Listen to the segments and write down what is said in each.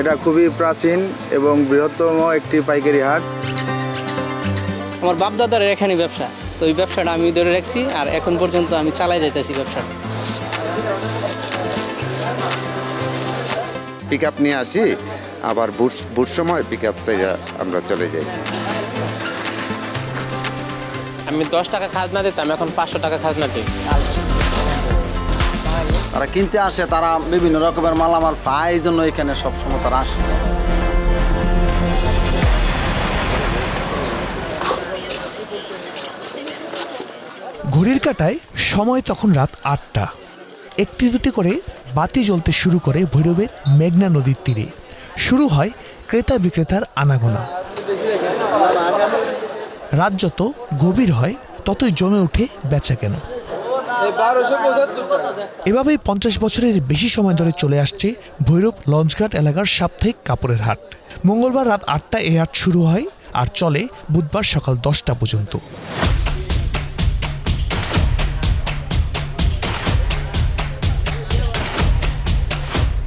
এটা খুবই প্রাচীন এবং বৃহত্তম একটি পাইকারি হাট। আমার বাপ দাদার এখানে ব্যবসা। তো ওই ব্যবসাটা আমি ধরে রাখছি আর এখন পর্যন্ত আমি চালাই যাইতেছি ব্যবসাটা পিক আপ নিয়ে আসি আবার বুট বুট সময় পিক আপ আমরা চলে যাই। আমি দশ টাকা খাজনা দিতাম এখন পাঁচশো টাকা খাজনা দিই। তারা কিনতে আসে তারা বিভিন্ন রকমের মালামাল পায় এই জন্য এখানে সবসময় তারা আসে। ঘড়ির কাটায় সময় তখন রাত আটটা। একটি দুটি করে বাতি জ্বলতে শুরু করে ভৈরবের মেঘনা নদীর তীরে। শুরু হয় ক্রেতা বিক্রেতার আনাগোনা। রাত যত গভীর হয়, ততই জমে ওঠে বেচা কেন। এভাবেই পঞ্চাশ বছরের বেশি সময় ধরে চলে আসছে ভৈরব লঞ্চঘাট এলাকার সাপ্তাহিক কাপড়ের হাট। মঙ্গলবার রাত আটটা এই হাট শুরু হয় আর চলে বুধবার সকাল দশটা পর্যন্ত।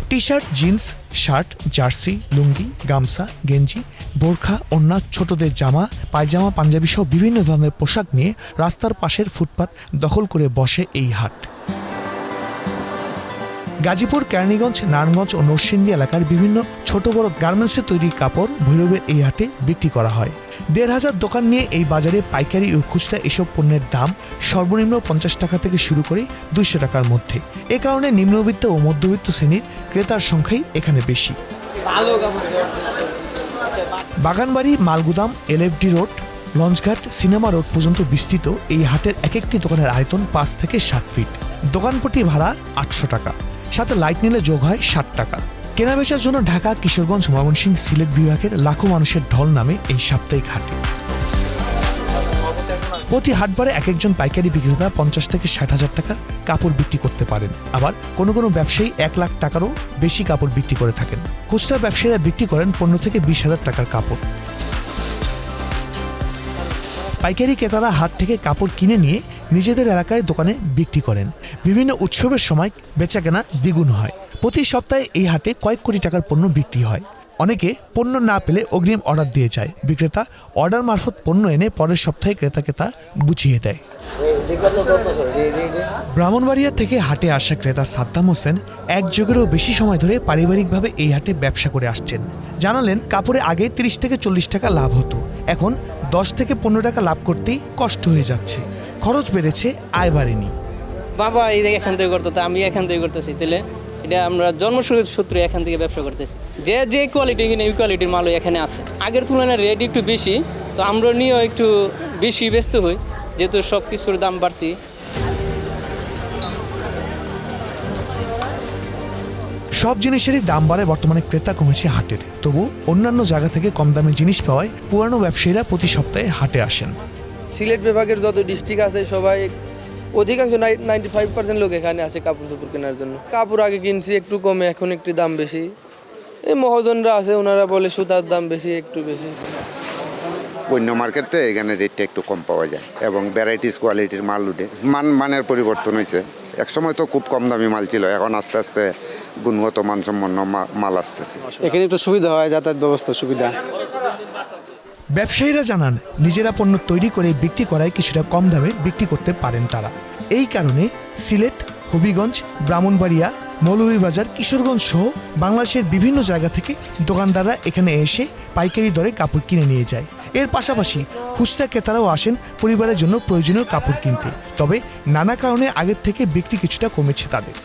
T shirt jeans, shirt, jersey, lungi, গামছা, গেঞ্জি বোরখা ওন্না ছোটদের জামা, পায়জামা, পাঞ্জাবি সহ বিভিন্ন ধরনের পোশাক নিয়ে রাস্তার পাশের ফুটপাত দখল করে বসে এই হাট। গাজীপুর, কেরানীগঞ্জ, নারায়ণগঞ্জ ও নরসিংদী এলাকার বিভিন্ন ছোট বড় গার্মেন্টসে তৈরি কাপড় ভৈরবের এই হাটে বিক্রি করা হয়। দেড় হাজার দোকান নিয়ে এই বাজারে পাইকারি ও খুচরা এসব পণ্যের দাম সর্বনিম্ন পঞ্চাশ টাকা থেকে শুরু করে দুইশো টাকার মধ্যে। এ কারণে নিম্নবিত্ত ও মধ্যবিত্ত শ্রেণির ক্রেতার সংখ্যাই এখানে বেশি। বাগানবাড়ি, মালগুদাম এলএফডি রোড লঞ্চঘাট, সিনেমা রোড পর্যন্ত বিস্তৃত এই হাটের এক একটি দোকানের আয়তন পাঁচ থেকে সাত ফিট দোকানপটি ভাড়া আটশো টাকা। সাথে লাইট নিলে যোগ হয় ষাট টাকা। কেনাবেচার জন্য ঢাকা, কিশোরগঞ্জ, ময়মনসিংহ, সিলেট বিভাগের লাখো মানুষের ঢল নামে এই সাপ্তাহিক হাটে প্রতি হাটবারে এক একজন পাইকারি বিক্রেতা পঞ্চাশ থেকে ষাট হাজার টাকার কাপড় বিক্রি করতে পারেন। আবার কোনো কোনো ব্যবসায়ী এক লাখ টাকারও বেশি কাপড় বিক্রি করে থাকেন। খুচরা ব্যবসায়ীরা বিক্রি করেন পনেরো থেকে বিশ হাজার টাকার কাপড়। পাইকারি ক্রেতারা হাট থেকে কাপড় কিনে নিয়ে নিজেদের এলাকায় দোকানে বিক্রি করেন। বিভিন্ন উৎসবের সময় বেচাকেনা দ্বিগুণ হয়। প্রতি সপ্তাহে এই হাটে কয়েক কোটি টাকার পণ্য বিক্রি হয়। অনেকে পণ্য না পেলে অগ্রিম অর্ডার দিয়ে যায়। বিক্রেতা অর্ডার মারফত পণ্য এনে পরের সপ্তাহে ক্রেতাকে তা বুঝিয়ে দেয়। ব্রাহ্মণবাড়িয়া থেকে হাটে আসা ক্রেতা সাদ্দাম হোসেন এক যুগেরও বেশি সময় ধরে পারিবারিকভাবে এই হাটে ব্যবসা করে আসছেন। জানালেন, কাপড়ে আগে তিরিশ থেকে চল্লিশ টাকা লাভ হতো। এখন দশ থেকে পনেরো টাকা লাভ করতেই কষ্ট হয়ে যাচ্ছে। খরচ বেড়েছে, আয় বাড়েনি। বাবা, এই এখান থেকে করতো আমি এখান থেকে করতেছি, তাহলে এটা আমরা জন্মসূত্রে এখান থেকে ব্যবসা করতেছি। যে যে কোয়ালিটি কিনে এই কোয়ালিটির মালও এখানে আছে। আগের তুলনায় রেট একটু বেশি তো আমরা নিয়েও একটু বেশি ব্যস্ত হই যেহেতু সব কিছুর দাম বাড়তি। সব জিনিসেরই দাম বাড়ে বর্তমানে ক্রেতা কমেছে হাটের। তবু অন্যান্য জায়গা থেকে কম দামে জিনিস পাওয়ায় পুরানো ব্যবসায়ীরা প্রতি সপ্তাহে হাটে আসেন। সিলেট বিভাগের যত ডিস্ট্রিক্ট আছে সবাই অধিকাংশ নাইনটি ফাইভ পার্সেন্ট লোক এখানে আসে কাপড় চোপড় কেনার জন্য। কাপড় আগে কিনছি একটু কমে এখন একটু দাম বেশি। এই মহাজনরা আছে ওনারা বলে সুতার দাম বেশি একটু বেশি। অন্য মার্কেটে এখানে রেটটা একটু কম পাওয়া যায় এবং ভ্যারাইটিস কোয়ালিটির মাল উঠে। মান মানের পরিবর্তন হয়েছে। একসময় তো খুব কম দামি মাল ছিল এখন আস্তে আস্তে গুণগত মানসম্পন্ন মাল আসতেছে। এখানে একটু সুবিধা হয় যাতায়াত ব্যবস্থা সুবিধা। ব্যবসায়ীরা জানান, নিজেরা পণ্য তৈরি করে বিক্রি করায় কিছুটা কম দামে বিক্রি করতে পারেন তারা। এই কারণে সিলেট, হবিগঞ্জ, ব্রাহ্মণবাড়িয়া, মৌলভীবাজার, কিশোরগঞ্জ সহ বাংলাদেশের বিভিন্ন জায়গা থেকে দোকানদাররা এখানে এসে পাইকারি দরে কাপড় কিনে নিয়ে যায়। এর পাশাপাশি খুচরা ক্রেতারাও আসেন পরিবারের জন্য প্রয়োজনীয় কাপড় কিনতে। তবে নানা কারণে আগের থেকে বিক্রি কিছুটা কমেছে তাদের।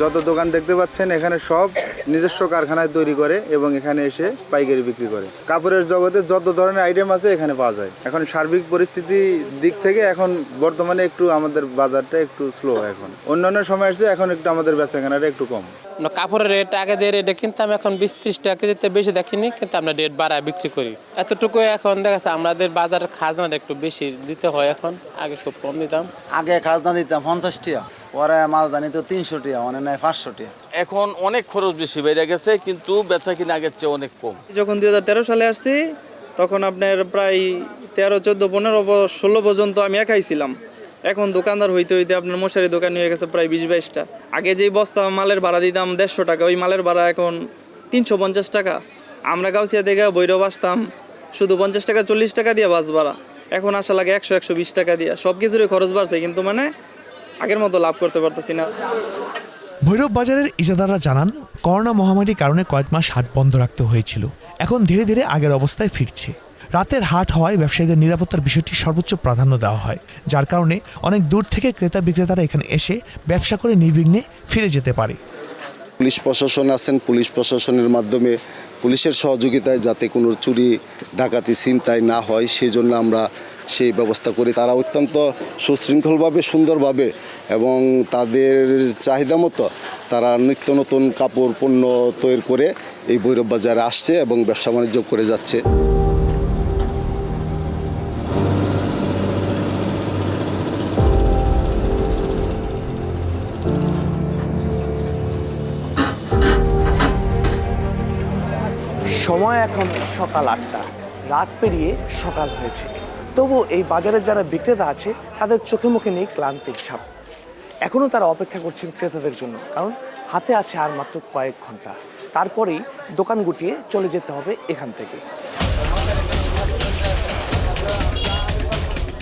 যত দোকান দেখতে পাচ্ছেন এখানে সব নিজস্ব কারখানায় তৈরি করে এবং এখানে এসে পাইকারি বিক্রি করে। কাপড়ের জগতে যত ধরনের আইটেম আছে এখানে পাওয়া যায়। এখন সার্বিক পরিস্থিতি দিক থেকে এখন বর্তমানে একটু আমাদের বাজারটা একটু স্লো এখন। অন্যান্য সময় এসে এখন একটু আমাদের বেচাকেনাটা একটু কম। না, কাপড়ের রেট আগে যে রেটে কিনতাম এখন বিশ ত্রিশ টাকা কেজিতে বেশি দেখিনি কিন্তু আমরা রেট বাড়ায় বিক্রি করি। এতটুকু এখন দেখা যাচ্ছে আমাদের বাজারের খাজনাটা একটু বেশি দিতে হয় এখন। আগে খুব কম দিতাম। আগে খাজনা দিতাম পঞ্চাশ টিয়া পরে মালদানি তো তিনশো টিয়া মানে নেয় পাঁচশো টিয়া এখন অনেক খরচ বেশি বেড়ে গেছে কিন্তু বেচা কিনা আগের চেয়ে অনেক কম। যখন দু হাজার তেরো সালে আসছি তখন আপনার প্রায় তেরো চোদ্দ পনেরো ষোলো পর্যন্ত আমি একাই ছিলাম। এখন দোকানদার হইতে হইতে আপনার মশারি দোকান হয়ে গেছে প্রায় বিশ বাইশটা। আগে যেই বস্তা মালের ভাড়া দিতাম দেড়শো টাকা ওই মালের ভাড়া এখন তিনশো পঞ্চাশ টাকা। আমরা গাউসিয়া থেকে বৈরব আসতাম শুধু পঞ্চাশ টাকা চল্লিশ টাকা দিয়ে বাস ভাড়া। এখন আসা লাগে একশো একশো বিশ টাকা দিয়ে। সব কিছুরই খরচ বাড়ছে কিন্তু মানে আগের মতো লাভ করতে পারতেছি না। ভৈরব বাজারের ইজাদাররা জানান করোনা মহামারীর কারণে কয়েক মাস হাট বন্ধ রাখতে হয়েছিল। এখন ধীরে ধীরে আগের অবস্থায় ফিরছে। রাতের হাট হওয়ায় ব্যবসায়ীদের নিরাপত্তার বিষয়টি সর্বোচ্চ প্রাধান্য দেওয়া হয় যার কারণে অনেক দূর থেকে ক্রেতা বিক্রেতারা এখানে এসে ব্যবসা করে নির্বিঘ্নে ফিরে যেতে পারে। পুলিশ প্রশাসন আছেন পুলিশ প্রশাসনের মাধ্যমে পুলিশের সহযোগিতায় যাতে কোনো চুরি ডাকাতি ছিনতাই না হয় সেই জন্য আমরা সেই ব্যবস্থা করি। তারা অত্যন্ত সুশৃঙ্খলভাবে, সুন্দরভাবে এবং তাদের চাহিদা মতো তারা নিত্য নতুন কাপড়, পণ্য তৈরি করে এই ভৈরব বাজারে আসছে এবং ব্যবসা বাণিজ্য করে যাচ্ছে। সময় এখন সকাল আটটা। রাত পেরিয়ে সকাল হয়েছে। তবু এই বাজারে যারা বিক্রেতা আছে, তাদের চোখে মুখে নেই ক্লান্তির ছাপ। এখনও তারা অপেক্ষা করছেন ক্রেতাদের জন্য, কারণ হাতে আছে আর মাত্র কয়েক ঘণ্টা। তারপরেই দোকান গুটিয়ে চলে যেতে হবে এখান থেকে।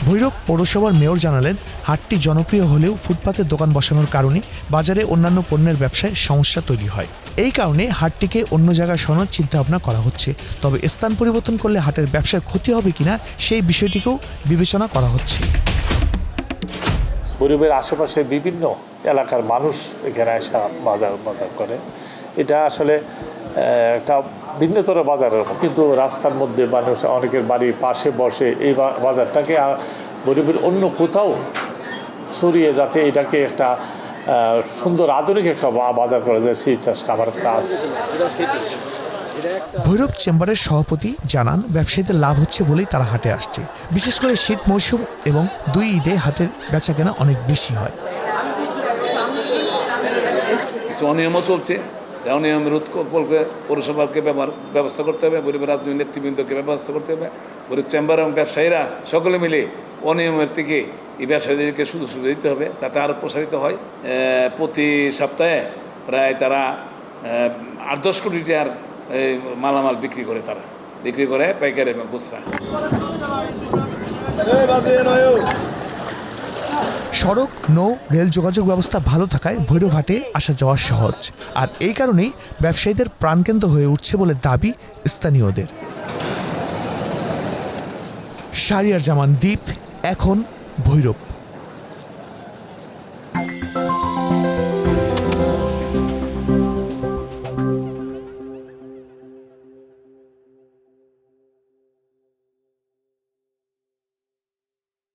ভৈরব পৌরসভার মেয়র জানালেন হাটটি জনপ্রিয় হলেও ফুটপাতের দোকান বসানোর কারণে বাজারে অন্যান্য পণ্যের ব্যবসায় সমস্যা তৈরি হয়। এই কারণে হাটটিকে অন্য জায়গায় সরানোর চিন্তাভাবনা করা হচ্ছে। তবে স্থান পরিবর্তন করলে হাটের ব্যবসায় ক্ষতি হবে কিনা সেই বিষয়টিকেও বিবেচনা করা হচ্ছে। গরিবের আশেপাশে বিভিন্ন এলাকার মানুষ এখানে আসা বাজার বাজার করে। এটা আসলে একটা ভিন্নতর বাজারের মতো। কিন্তু রাস্তার মধ্যে মানুষ অনেকের বাড়ির পাশে বসে এই বাজারটাকে গরিবের অন্য কোথাও সরিয়ে যাতে এটাকে একটা সুন্দর আধুনিক একটা বা- বাজার করা যায় সেই চেষ্টা আমার কাজ ভৈরব চেম্বারের সভাপতি জানান ব্যবসায়ীদের লাভ হচ্ছে বলেই তারা হাটে আসছে। বিশেষ করে শীত মৌসুম এবং দুই ঈদে হাটের বেচাকেনা অনেক বেশি হয়। কিছু অনিয়মও চলছে। অনিয়ম রোধ করতে পৌরসভাকে ব্যবহার ব্যবস্থা করতে হবে গরিবের রাজনৈতিক নেতৃবৃন্দকে ব্যবস্থা করতে হবে। গরিব চেম্বার এবং ব্যবসায়ীরা সকলে মিলে অনিয়মের থেকে এই ব্যবসায়ীদেরকে সুযোগ সুবিধা দিতে হবে যাতে আরও প্রসারিত হয় প্রতি সপ্তাহে প্রায় তারা আট দশ কোটি টাকার মালামাল বিক্রি করে তারা। বিক্রি করে পাইকারি এবং খুচরা। সড়ক, নৌ, রেল যোগাযোগ ব্যবস্থা ভালো থাকায় ভৈরবহাটে আসা যাওয়া সহজ। আর এই কারণেই ব্যবসায়ীদের প্রাণকেন্দ্র হয়ে উঠছে বলে দাবি স্থানীয়দের। শারিয়ার জামান দ্বীপ, এখন ভৈরব